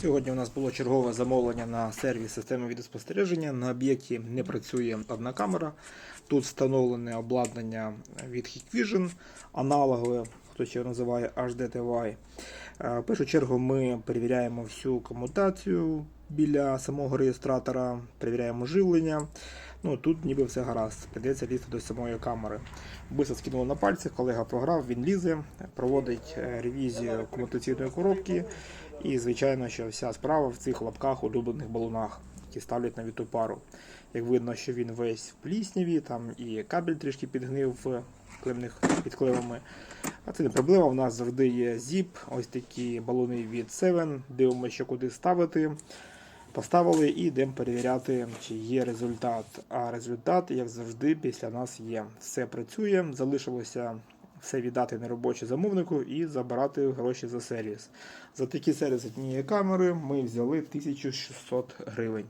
Сьогодні у нас було чергове замовлення на сервіс системи відеоспостереження. На об'єкті не працює одна камера. Тут встановлене обладнання від Hikvision, аналогове, хто ще називає HDTY. Е, В першу чергу ми перевіряємо всю комутацію біля самого реєстратора, перевіряємо живлення. Ну тут ніби все гаразд, прийдеться лізти до самої камери. Бисо скинуло на пальці, колега програв, він лізе, проводить е, ревізію комутаційної коробки. І, звичайно, що вся справа в цих лапках улюблених балунах, які ставлять на віту пару. Як видно, що він весь в плісняві, там і кабель трішки підгнив в клемних підклевами. А це не проблема. У нас завжди є ZIP, ось такі балони від 7. Дивимося, що куди ставити. Поставили і йдемо перевіряти, чи є результат. А результат, як завжди, після нас є. Все працює, залишилося все віддати неробоче замовнику і забирати гроші за сервіс. За такі сервіс однієї камери ми взяли 1600 гривень.